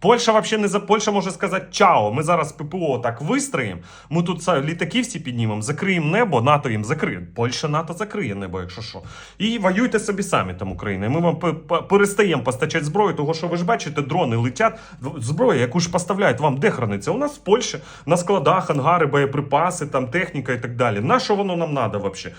Польща вообще не за Польща може сказати чао. Ми зараз ППО так вистроїмо. Ми тут літаки всі піднімемо, закриємо небо, НАТО їм закриє. Польща НАТО закриє небо, якщо що. І воюйте собі самі там Україна. Ми вам перестаємо постачати зброю, того що ви ж бачите, дрони летять. Зброя, яку ж поставляють вам, де храниться? У нас в Польщі на складах, ангари, боєприпаси, там техніка і так далі. На що воно нам треба взагалі?